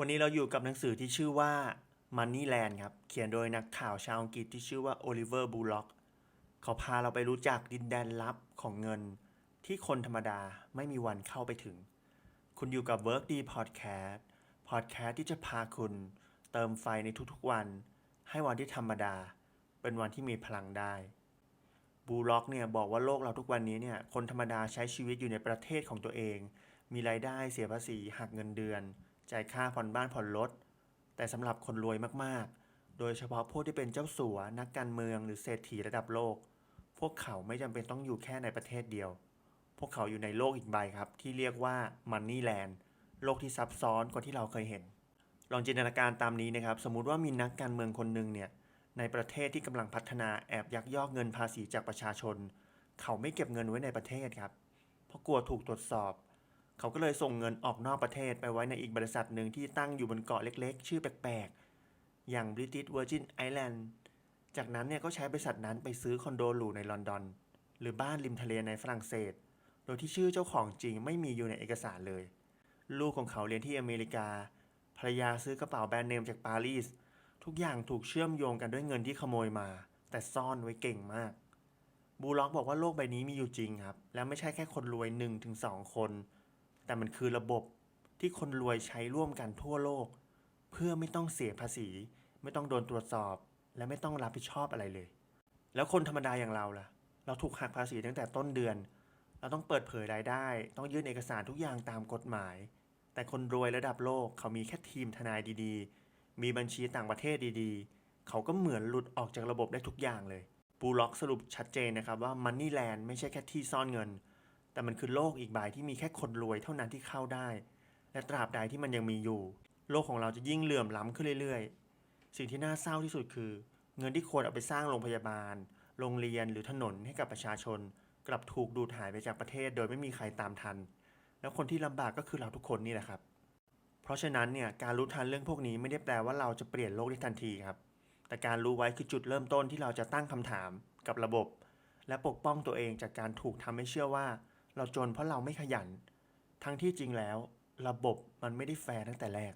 วันนี้เราอยู่กับหนังสือที่ชื่อว่า Moneyland ครับ เขียนโดยนักข่าวชาวอังกฤษที่ชื่อว่าโอลิเวอร์บูล็อก เขาพาเราไปรู้จักดินแดนลับของเงิน ที่คนธรรมดาไม่มีวันเข้าไปถึง คุณอยู่กับ Work D Podcast Podcast ที่จะพาคุณเติมไฟในทุกๆวัน ให้วันที่ธรรมดา เป็นวันที่มีพลังได้ บูล็อกเนี่ยบอกว่าโลกเราทุกวันนี้เนี่ยคนธรรมดาใช้ชีวิตอยู่ในประเทศของตัวเอง มีรายได้เสียภาษีหักเงินเดือน จ่ายค่าผ่อนบ้านผ่อนรถ แต่สำหรับคนรวยมากๆ โดยเฉพาะพวกที่เป็นเจ้าสัวนักการเมืองหรือเศรษฐีระดับโลก พวกเขาไม่จำเป็นต้องอยู่แค่ในประเทศเดียว พวกเขาอยู่ในโลกอีกใบครับ ที่เรียกว่า Moneyland โลกที่ซับซ้อนกว่าที่เราเคยเห็น ลองจินตนาการตามนี้นะครับ สมมุติว่ามีนักการเมืองคนหนึ่งเนี่ยในประเทศที่กำลังพัฒนาแอบยักยอกเงินภาษีจากประชาชน เขาไม่เก็บเงินไว้ในประเทศครับ เพราะกลัวถูกตรวจสอบ เขาก็เลยส่งเงินออกนอกประเทศไปไว้ในอีกบริษัทหนึ่งที่ตั้งอยู่บนเกาะเล็กๆ ชื่อแปลกๆ อย่าง British Virgin Island จากนั้นเนี่ยก็ใช้บริษัทนั้นไปซื้อคอนโดหรูในลอนดอน หรือบ้านริมทะเลในฝรั่งเศส โดยที่ชื่อเจ้าของจริงไม่มีอยู่ในเอกสารเลย ลูกของเขาเรียนที่อเมริกา ภรรยาซื้อกระเป๋าแบรนด์เนมจากปารีส ทุกอย่างถูกเชื่อมโยงกันด้วยเงินที่ขโมยมา แต่ซ่อนไว้เก่งมากบูล็อกบอกว่าโลกใบนี้มีอยู่จริงครับ และไม่ใช่แค่คนรวย 1-2 คน แต่มันคือระบบที่คนรวยใช้ร่วมกันทั่วโลก เพื่อไม่ต้องเสียภาษี ไม่ต้องโดนตรวจสอบ และไม่ต้องรับผิดชอบอะไรเลย แล้วคนธรรมดาอย่างเราล่ะ เราถูกหักภาษีตั้งแต่ต้นเดือน เราต้องเปิดเผยรายได้ ต้องยื่นเอกสารทุกอย่างตามกฎหมาย แต่คนรวยระดับโลกเขามีแค่ทีมทนายดีๆ มีบัญชีต่างประเทศดีๆ เขาก็เหมือนหลุดออกจากระบบได้ทุกอย่างเลยปูล็อกสรุปชัดเจนนะครับว่า Moneyland ไม่ใช่แค่ที่ซ่อนเงิน แต่มันคือโลกอีกใบที่มีแค่คนรวยเท่านั้นที่เข้าได้ และตราบใดที่มันยังมีอยู่ โลกของเราจะยิ่งเหลื่อมล้ำขึ้นเรื่อยๆ สิ่งที่น่าเศร้าที่สุดคือ เงินที่ควรเอาไปสร้างโรงพยาบาล โรงเรียนหรือถนนให้กับประชาชน กลับถูกดูดหายไปจากประเทศ โดยไม่มีใครตามทัน แล้วคนที่ลำบากก็คือเราทุกคนนี่แหละครับ เพราะฉะนั้นเนี่ยการรู้ทันเรื่องพวกนี้ไม่ได้แปลว่าเราจะเปลี่ยนโลกได้ทันทีครับ แต่การรู้ไว้คือจุดเริ่มต้นที่เราจะตั้งคำถามกับระบบ และปกป้องตัวเองจากการถูกทำให้เชื่อว่า เราจนเพราะเราไม่ขยัน ทั้งที่จริงแล้ว ระบบมันไม่ได้แฟร์ตั้งแต่แรก